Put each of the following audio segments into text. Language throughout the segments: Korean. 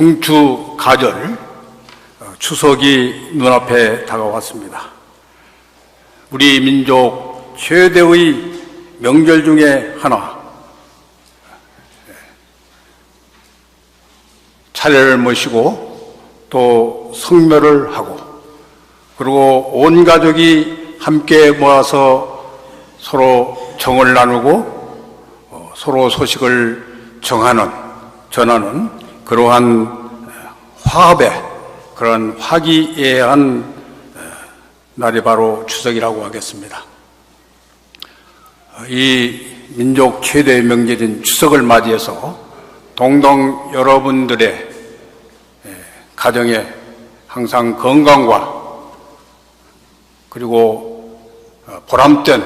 중추 가절 어, 추석이 눈앞에 다가왔습니다. 우리 민족 최대의 명절 중에 하나 차례를 모시고 또 성묘를 하고 그리고 온 가족이 함께 모아서 서로 정을 나누고 어, 서로 소식을 정하는 전하는 그러한 화합의 그런 화기애애한 어, 날이 바로 추석이라고 하겠습니다. 어, 이 민족 최대의 명절인 추석을 맞이해서 동동 여러분들의 가정에 항상 건강과 그리고 어, 보람된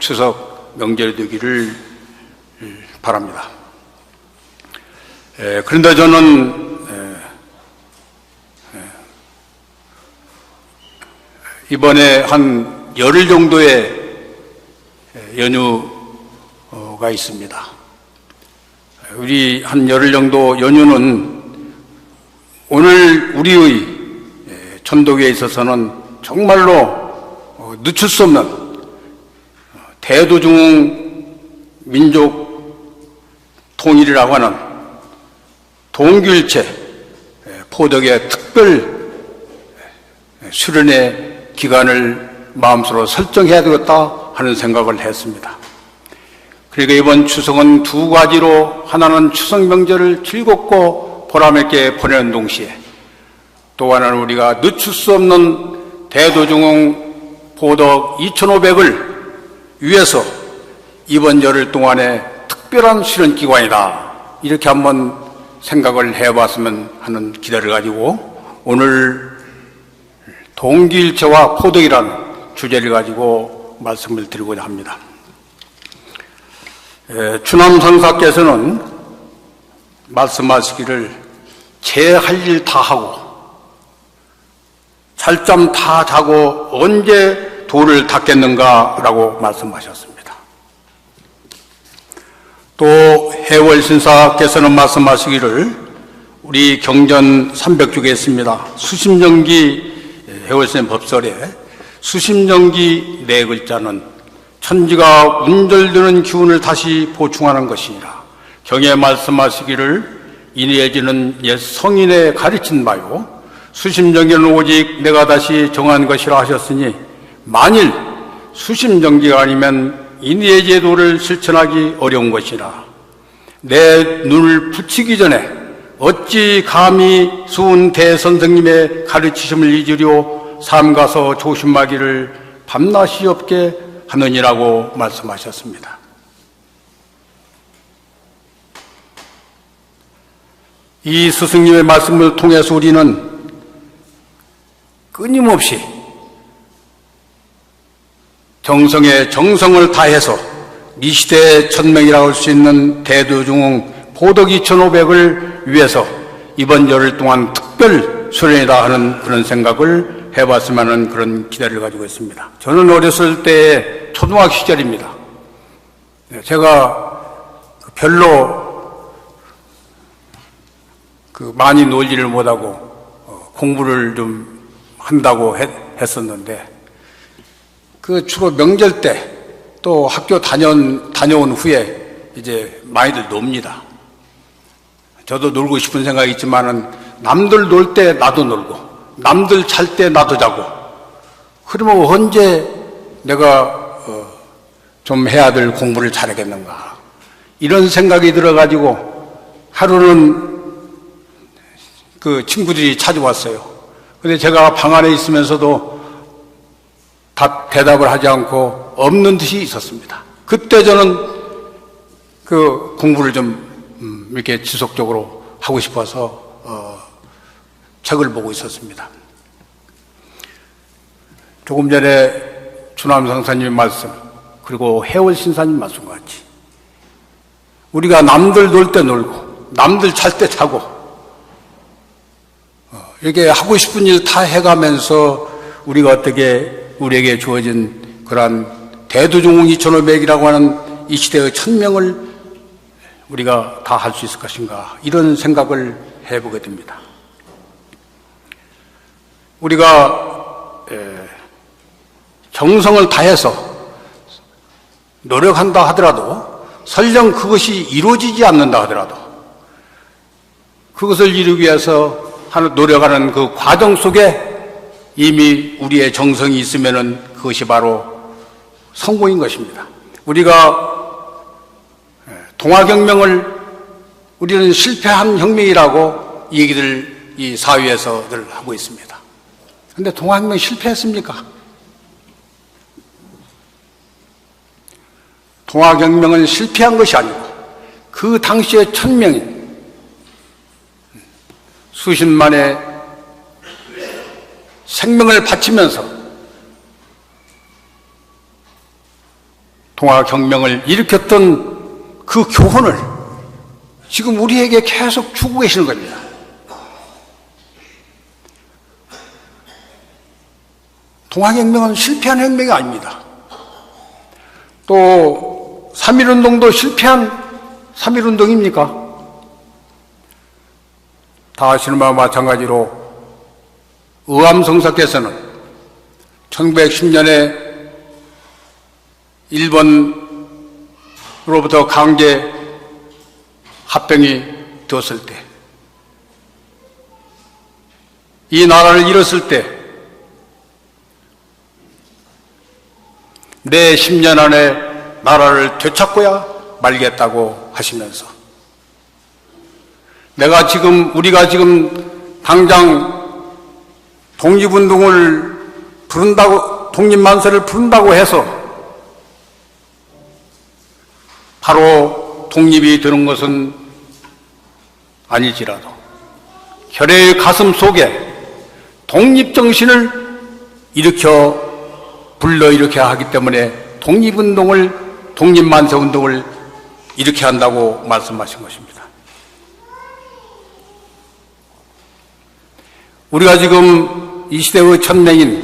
추석 명절이 되기를 바랍니다. 그런데 저는 이번에 한 열흘 정도의 연휴가 있습니다. 우리 한 열흘 정도 연휴는 오늘 우리의 천도교에 있어서는 정말로 어, 늦출 수 없는 어, 대도중 민족 통일이라고 하는 동규일체 포덕의 특별 수련의 기간을 마음속으로 설정해야 되겠다 하는 생각을 했습니다. 그리고 이번 추석은 두 가지로 하나는 추석 명절을 즐겁고 보람있게 보내는 동시에 또 하나는 우리가 늦출 수 없는 대도중흥 보덕 2500을 위해서 이번 열흘 동안에 특별한 실현기관이다. 이렇게 한번 생각을 해봤으면 하는 기대를 가지고 오늘 동기일체와 포덕이라는 주제를 가지고 말씀을 드리고자 합니다. 추남 성사께서는 말씀하시기를 제 할 일 다 하고 잘잠 다 자고 언제 도를 닦겠는가라고 말씀하셨습니다. 또 해월 신사께서는 말씀하시기를 우리 경전 300쪽에 있습니다. 수심정기 해월신 법설에 수심정기 네 글자는 천지가 운절되는 기운을 다시 보충하는 것이니라. 경에 말씀하시기를 이내지는 옛 성인의 가르친 바요 수심정기는 오직 내가 다시 정한 것이라 하셨으니 만일 수심정기가 아니면 인예제도를 실천하기 어려운 것이라 내 눈을 붙이기 전에 어찌 감히 수은 대선생님의 가르치심을 잊으려 삼가서 조심하기를 밤낮이 없게 하느니라고 말씀하셨습니다. 이 스승님의 말씀을 통해서 우리는 끊임없이 정성에 정성을 다해서 이 시대의 천명이라고 할 수 있는 대도중흥 보덕 2500을 위해서 이번 열흘 동안 특별 수련이다 하는 그런 생각을 해봤으면 하는 그런 기대를 가지고 있습니다. 저는 어렸을 때 초등학교 시절입니다. 제가 별로 그 많이 놀지를 못하고 어, 공부를 좀 한다고 했, 했었는데 그 주로 명절 때 또 학교 다녀온, 다녀온 후에 이제 많이들 놉니다. 저도 놀고 싶은 생각이 있지만은 남들 놀 때 나도 놀고 남들 잘 때 나도 자고 그러면 언제 내가 어, 좀 해야 될 공부를 잘하겠는가 이런 생각이 들어가지고 하루는 그 친구들이 찾아왔어요. 근데 제가 방 안에 있으면서도 답, 대답을 하지 않고 없는 듯이 있었습니다. 그때 저는 그 공부를 좀 음, 이렇게 지속적으로 하고 싶어서 어, 책을 보고 있었습니다. 조금 전에 주남 상사님 말씀 그리고 해월 신사님 말씀 같이 우리가 남들 놀 때 놀고 남들 잘 때 자고 이렇게 하고 싶은 일 다 해가면서 우리가 어떻게 우리에게 주어진 그러한 대두종웅 2,500이라고 하는 이 시대의 천명을 우리가 다 할 수 있을 것인가 이런 생각을 해보게 됩니다. 우리가 에, 정성을 다해서 노력한다 하더라도 설령 그것이 이루어지지 않는다 하더라도 그것을 이루기 위해서 하는 노력하는 그 과정 속에 이미 우리의 정성이 있으면은 그것이 바로 성공인 것입니다. 우리가 동아혁명을 우리는 실패한 혁명이라고 얘기들 이 사회에서 늘 하고 있습니다. 근데 동아혁명 실패했습니까? 동아혁명은 실패한 것이 아니고 그 당시에 천명이 수십만의 생명을 바치면서 동아혁명을 일으켰던 그 교훈을 지금 우리에게 계속 주고 계시는 겁니다. 동아혁명은 실패한 혁명이 아닙니다. 또 3.1운동도 실패한 3.1운동입니까? 다 아시는 바와 마찬가지로 의암성사께서는 1910년에 일본으로부터 강제 합병이 되었을 때, 이 나라를 잃었을 때, 내 10년 안에 나라를 되찾고야 말겠다고 하시면서, 내가 지금, 우리가 지금 당장 독립운동을 부른다고, 독립만세를 부른다고 해서 바로 독립이 되는 것은 아니지라도 혈의 가슴 속에 독립정신을 일으켜 불러일으켜야 하기 때문에 독립운동을, 독립만세 운동을 일으켜야 한다고 말씀하신 것입니다. 우리가 지금 이 시대의 천명인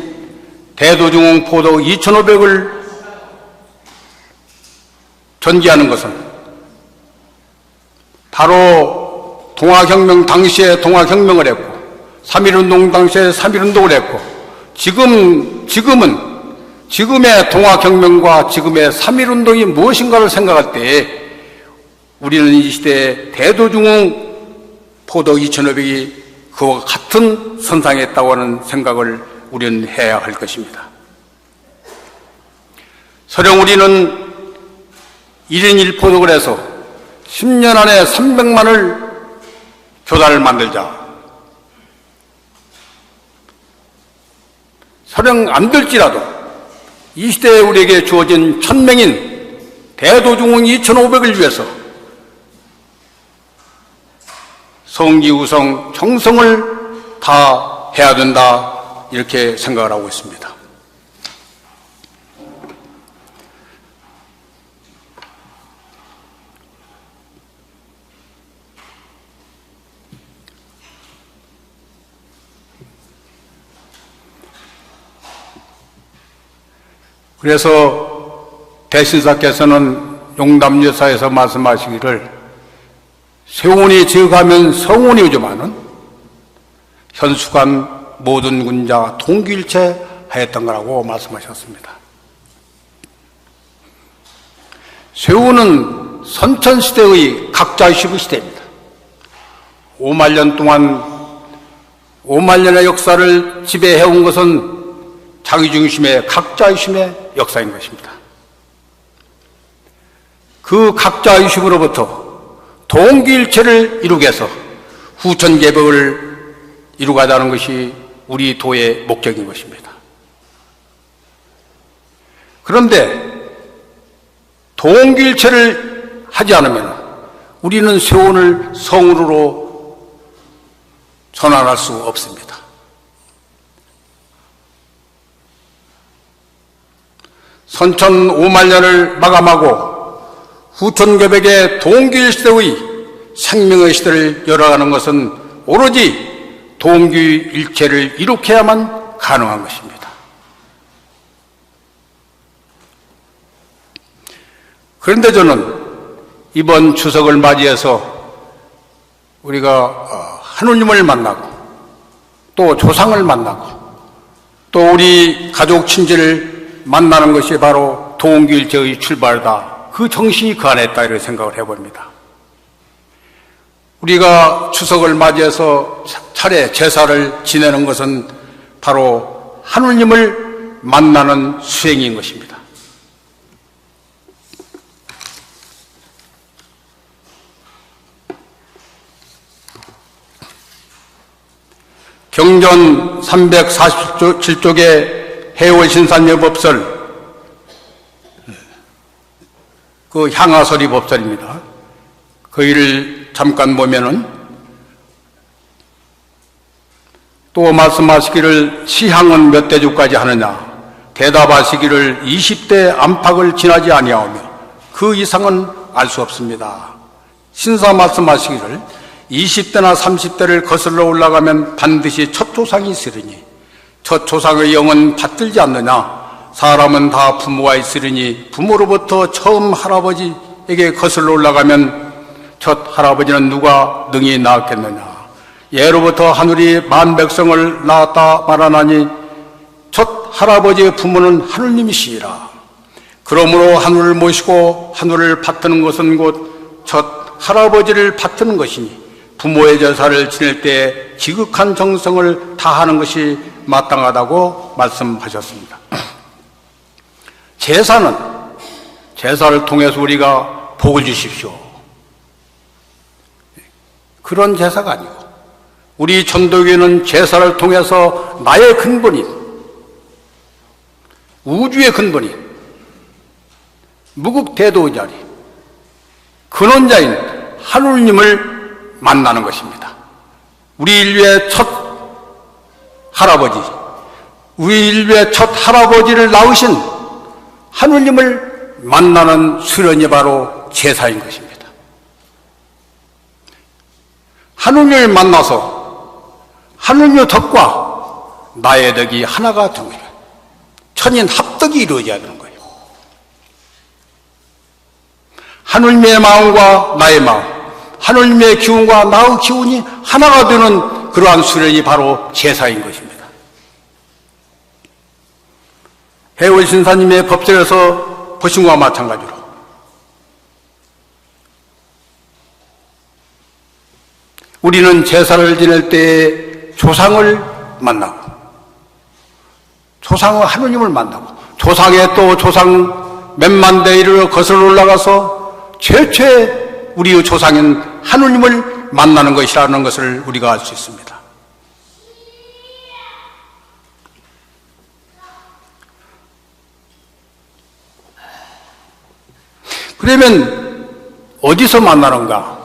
대도중흥 포도 2,500을 전개하는 것은 바로 동아혁명 당시에 동아혁명을 했고 3.1운동 당시에 3.1운동을 했고 지금, 지금은 지금의 동아혁명과 지금의 3.1운동이 무엇인가를 생각할 때 우리는 이 시대에 대도중흥 포도 2,500이 그와 같은 선상에 있다고 하는 생각을 우리는 해야 할 것입니다. 서령 우리는 1인 1포독을 해서 10년 안에 300만을 교단을 만들자. 서령 안 될지라도 이 시대에 우리에게 주어진 천명인 대도중흥 2,500을 위해서 성기우성 정성을 다 해야 된다 이렇게 생각을 하고 있습니다. 그래서 대신사께서는 용담여사에서 말씀하시기를 세운이 지어가면 성운이 오지만은 현수간 모든 군자 동기일체 하였던 거라고 말씀하셨습니다. 세운은 선천시대의 각자의식의 시대입니다. 5만 년 동안 5만 년의 역사를 지배해온 것은 자기 중심의 각자의 심의 역사인 것입니다. 그 각자의 심으로부터 동기일체를 이루게 해서 후천개벽을 이루가자는 것이 우리 도의 목적인 것입니다. 그런데 동기일체를 하지 않으면 우리는 세원을 성으로 전환할 수 없습니다. 선천 5만 년을 마감하고 후천개백의 동기일시대의 생명의 시대를 열어가는 것은 오로지 동기일체를 이룩해야만 가능한 것입니다. 그런데 저는 이번 추석을 맞이해서 우리가 어, 하느님을 만나고 또 조상을 만나고 또 우리 가족 친지를 만나는 것이 바로 동길제의 출발이다. 그 정신이 그 안에 있다 이렇게 생각을 해봅니다. 우리가 추석을 맞이해서 차례 제사를 지내는 것은 바로 하느님을 만나는 수행인 것입니다. 경전 347쪽의 해월신산여 법설 그 향하설이 법설입니다. 거기를 잠깐 보면은 또 말씀하시기를 시향은 몇 대주까지 하느냐 대답하시기를 20대 안팎을 지나지 아니하오며 그 이상은 알 수 없습니다. 신사 말씀하시기를 20대나 30대를 거슬러 올라가면 반드시 첫 조상이 있으리니 첫 조상의 영은 받들지 않느냐 사람은 다 부모가 있으리니 부모로부터 처음 할아버지에게 거슬러 올라가면 첫 할아버지는 누가 능히 낳았겠느냐 예로부터 하늘이 만 백성을 낳았다 말하나니 첫 할아버지의 부모는 하느님이시니라 그러므로 하늘을 모시고 하늘을 받드는 것은 곧 첫 할아버지를 받드는 것이니 부모의 제사를 지낼 때 지극한 정성을 다하는 것이 마땅하다고 말씀하셨습니다. 제사는 제사를 통해서 우리가 복을 주십시오. 그런 제사가 아니고 우리 전도교회는 제사를 통해서 나의 근본인 우주의 근본인 무국대도자리 근원자인 하느님을 만나는 것입니다. 우리 인류의 첫 할아버지, 우리 인류의 첫 할아버지를 낳으신 하느님을 만나는 수련이 바로 제사인 것입니다. 하느님을 만나서 하느님의 덕과 나의 덕이 하나가 되는 천인 합덕이 이루어져야 되는 거예요. 하느님의 마음과 나의 마음, 하느님의 기운과 나의 기운이 하나가 되는 그러한 수련이 바로 제사인 것입니다. 해월 신사님의 법설에서 보신 것과 마찬가지로 우리는 제사를 지낼 때 조상을 만나고 조상은 하느님을 만나고 조상의 또 조상 몇만 대 이르러 거슬러 올라가서 최초의 우리의 조상인 하느님을 만나는 것이라는 것을 우리가 알 수 있습니다. 그러면 어디서 만나는가?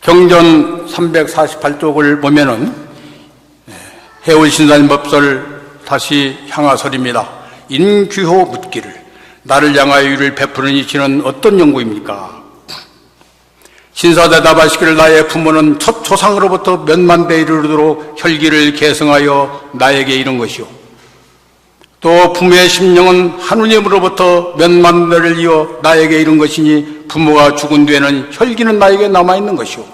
경전 348쪽을 보면은 해월신사님 법설 다시 향하설입니다. 인규호 묻기를 나를 향하여 유를 베푸는 이치는 어떤 연구입니까? 신사 대답하시기를 나의 부모는 첫 조상으로부터 몇만 대 이르도록 혈기를 계승하여 나에게 이른 것이요. 또 부모의 심령은 하느님으로부터 몇 만 대를 이어 나에게 이른 것이니 부모가 죽은 뒤에는 혈기는 나에게 남아있는 것이요.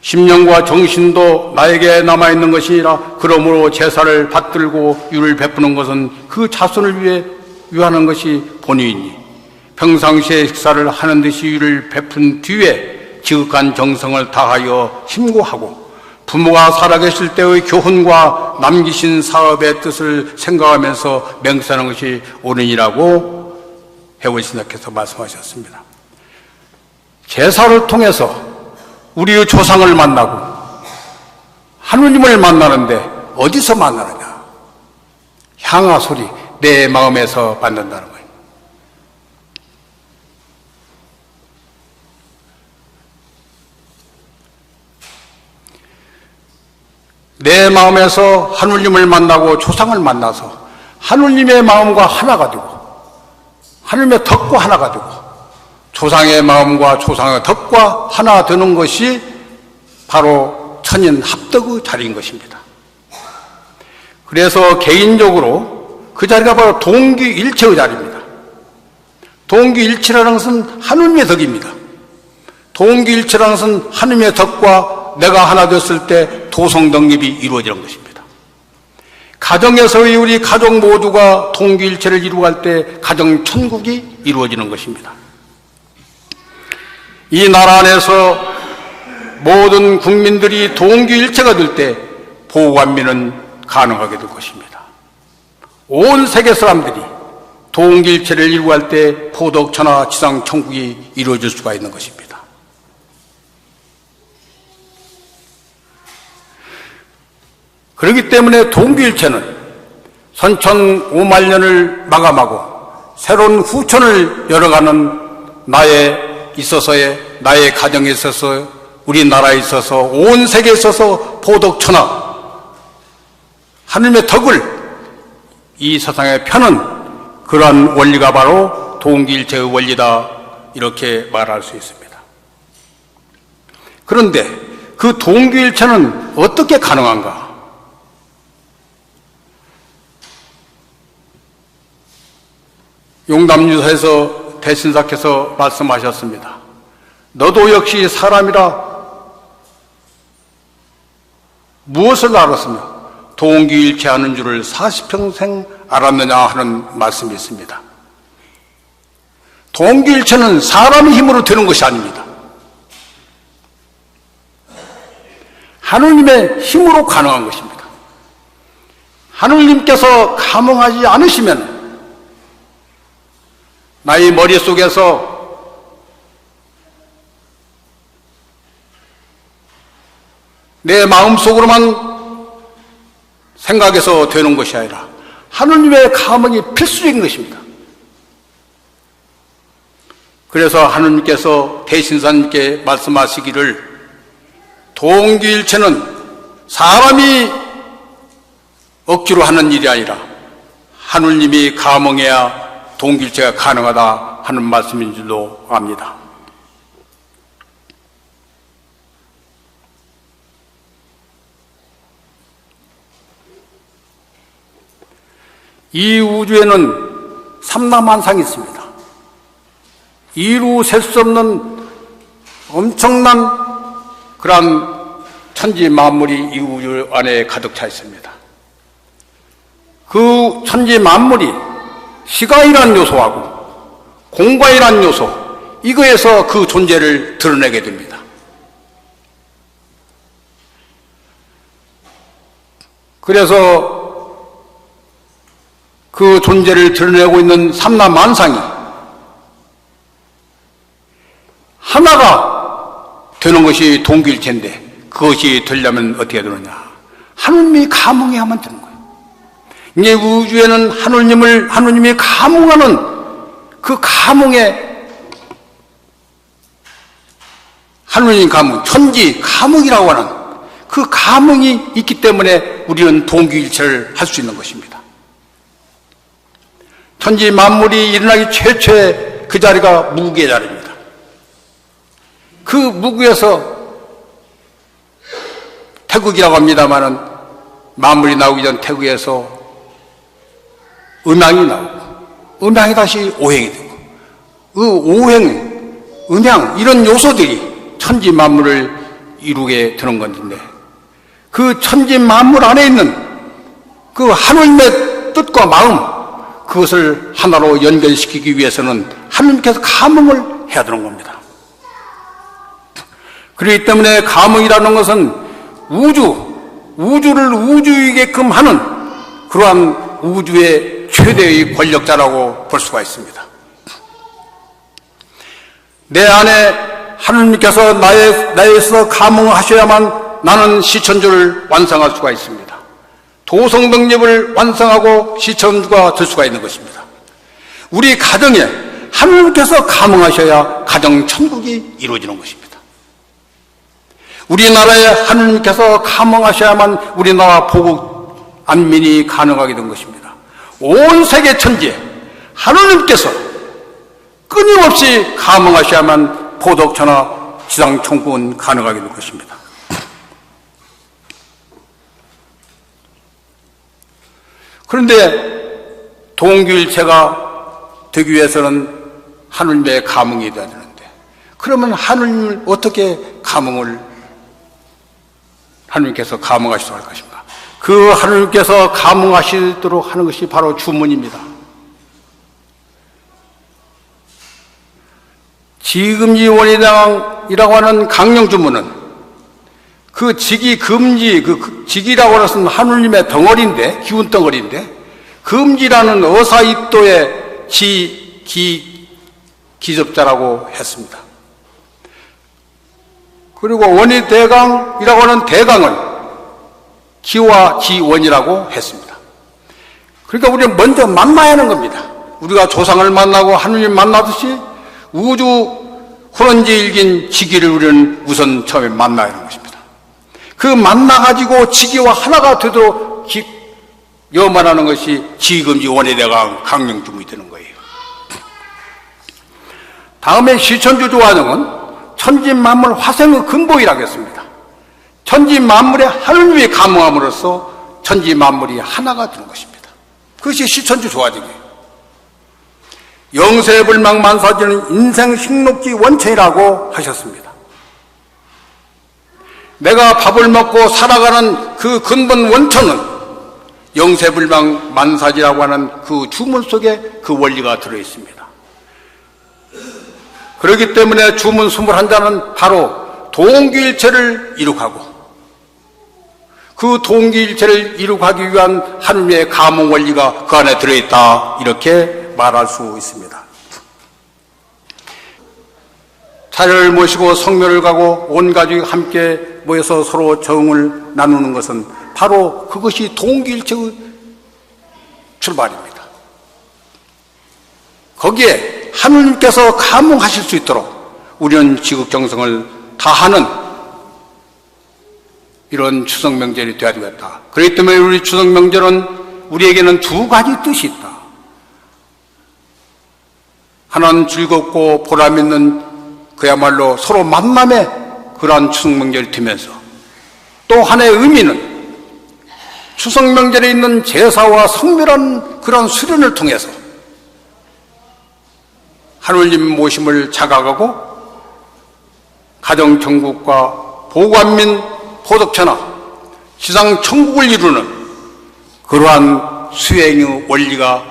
심령과 정신도 나에게 남아있는 것이니라 그러므로 제사를 받들고 유를 베푸는 것은 그 자손을 위해 유하는 것이 본의이니 평상시에 식사를 하는 듯이 유를 베푼 뒤에 지극한 정성을 다하여 힘고하고 부모가 살아계실 때의 교훈과 남기신 사업의 뜻을 생각하면서 맹세하는 것이 옳으니라고 해월신학께서 말씀하셨습니다. 제사를 통해서 우리의 조상을 만나고 하느님을 만나는데 어디서 만나느냐? 향화 소리 내 마음에서 받는다는 거예요. 내 마음에서 하느님을 만나고 조상을 만나서 하느님의 마음과 하나가 되고 하느님의 덕과 하나가 되고 조상의 마음과 조상의 덕과 하나 되는 것이 바로 천인 합덕의 자리인 것입니다. 그래서 개인적으로 그 자리가 바로 동기일체의 자리입니다. 동기일체라는 것은 하느님의 덕입니다. 동기일체라는 것은 하느님의 덕과 내가 하나 됐을 때 도성덕립이 이루어지는 것입니다. 가정에서의 우리 가족 모두가 동기일체를 이루어갈 때 가정 천국이 이루어지는 것입니다. 이 나라 안에서 모든 국민들이 동기일체가 될 때 보호관민은 가능하게 될 것입니다. 온 세계 사람들이 동기일체를 이루어갈 때 포덕천하 지상 천국이 이루어질 수가 있는 것입니다. 그렇기 때문에 동기일체는 선천 5만 년을 마감하고 새로운 후천을 열어가는 나에 있어서의 나의 가정에 있어서 우리나라에 있어서 온 세계에 있어서 포덕천하 하느님의 덕을 이 세상에 펴는 그러한 원리가 바로 동기일체의 원리다 이렇게 말할 수 있습니다. 그런데 그 동기일체는 어떻게 가능한가? 용담유사에서 대신사께서 말씀하셨습니다. 너도 역시 사람이라 무엇을 알았으며 동기일체하는 줄을 40평생 알았느냐 하는 말씀이 있습니다. 동기일체는 사람의 힘으로 되는 것이 아닙니다. 하느님의 힘으로 가능한 것입니다. 하느님께서 감흥하지 않으시면 나의 머릿속에서 내 마음속으로만 생각해서 되는 것이 아니라 하느님의 감흥이 필수적인 것입니다. 그래서 하느님께서 대신사님께 말씀하시기를 동기일체는 사람이 억지로 하는 일이 아니라 하느님이 감흥해야 동길체가 가능하다 하는 말씀인 줄도 압니다. 이 우주에는 삼남한상이 있습니다. 이루 셀 수 없는 엄청난 그러한 천지 만물이 이 우주 안에 가득 차 있습니다. 그 천지 만물이 시간이란 요소하고 공간이란 요소, 이거에서 그 존재를 드러내게 됩니다. 그래서 그 존재를 드러내고 있는 삼라만상이 하나가 되는 것이 동기일체인데 그것이 되려면 어떻게 되느냐? 하느님이 감흥해야만 되는. 이제 우주에는 하느님을 하느님이 감흥하는 그 감흥에 하느님 감흥, 천지 감흥이라고 하는 그 감흥이 있기 때문에 우리는 동기일체를 할 수 있는 것입니다. 천지 만물이 일어나기 최초의 그 자리가 무구의 자리입니다. 그 무구에서 태국이라고 합니다마는 만물이 나오기 전 태국에서 음양이 나오고 음양이 다시 오행이 되고 그 오행, 음양 이런 요소들이 천지 만물을 이루게 되는 건데 그 천지 만물 안에 있는 그 하느님의 뜻과 마음 그것을 하나로 연결시키기 위해서는 하느님께서 감흥을 해야 되는 겁니다. 그렇기 때문에 감흥이라는 것은 우주, 우주를 우주이게끔 하는 그러한 우주의 최대의 권력자라고 볼 수가 있습니다. 내 안에 하느님께서 나의, 나에서 감흥하셔야만 나는 시천주를 완성할 수가 있습니다. 도성덕립을 완성하고 시천주가 될 수가 있는 것입니다. 우리 가정에 하느님께서 감흥하셔야 가정 천국이 이루어지는 것입니다. 우리나라에 하느님께서 감흥하셔야만 우리나라 보국 안민이 가능하게 된 것입니다. 온 세계 천지에 하느님께서 끊임없이 감흥하셔야만 포덕천하 지상천국은 가능하게 될 것입니다. 그런데 동기일체가 되기 위해서는 하느님의 감흥이 되어야 되는데 그러면 하느님을 어떻게 감흥을 하느님께서 감흥하시도록 할 것인가? 그 하느님께서 감흥하시도록 하는 것이 바로 주문입니다. 지금지 원이당이라고 하는 강령 주문은 그 직이 금지, 그 직이라고 하는 것은 하느님의 덩어리인데, 기운 덩어리인데, 금지라는 어사입도의 지, 기, 기접자라고 했습니다. 그리고 원이 대강이라고 하는 대강은 기와 지원이라고 했습니다. 그러니까 우리는 먼저 만나야 하는 겁니다. 우리가 조상을 만나고 하느님 만나듯이 우주 후런지 일긴 지기를 우리는 우선 처음에 만나야 하는 것입니다. 그 만나가지고 지기와 하나가 되도록 기, 염원하는 것이 지금지 원의대강 강령주문이 되는 거예요. 다음에 시천주 조 화정은 천지 만물 화생의 근본이라고 했습니다. 천지 만물의 하느님이 감흥함으로써 천지 만물이 하나가 되는 것입니다. 그것이 시천주 조화정이에요. 영세불망 만사지는 인생 식록지 원천이라고 하셨습니다. 내가 밥을 먹고 살아가는 그 근본 원천은 영세불망 만사지라고 하는 그 주문 속에 그 원리가 들어있습니다. 그렇기 때문에 주문 21자는 바로 동기일체를 이룩하고 그 동기일체를 이룩하기 위한 하느님의 감흥 원리가 그 안에 들어있다 이렇게 말할 수 있습니다. 차례를 모시고 성묘를 가고 온 가족이 함께 모여서 서로 정을 나누는 것은 바로 그것이 동기일체의 출발입니다. 거기에 하느님께서 감흥하실 수 있도록 우리는 지극정성을 다하는 이런 추석 명절이 되어야 되겠다. 그렇기 때문에 우리 추석 명절은 우리에게는 두 가지 뜻이 있다. 하나는 즐겁고 보람 있는 그야말로 서로 만남의 그러한 추석 명절이 되면서 또 하나의 의미는 추석 명절에 있는 제사와 성묘란 그런 수련을 통해서 하늘님 모심을 자각하고 가정 천국과 보관민 포덕천하 시상 천국을 이루는 그러한 수행의 원리가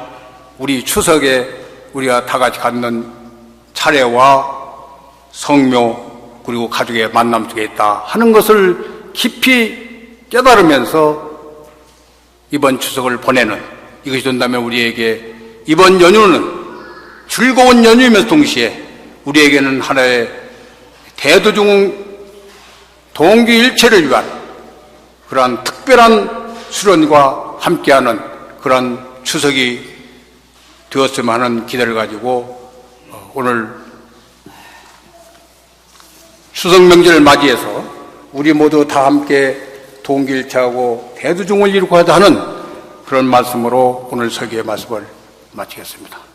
우리 추석에 우리가 다 같이 갖는 차례와 성묘 그리고 가족의 만남 속에 있다 하는 것을 깊이 깨달으면서 이번 추석을 보내는 이것이 된다면 우리에게 이번 연휴는 즐거운 연휴이면서 동시에 우리에게는 하나의 대도중 동기일체를 위한 그러한 특별한 수련과 함께하는 그런 추석이 되었으면 하는 기대를 가지고 어, 오늘 추석 명절을 맞이해서 우리 모두 다 함께 동기일체하고 대두중을 이루고 하자 하는 그런 말씀으로 오늘 설교의 말씀을 마치겠습니다.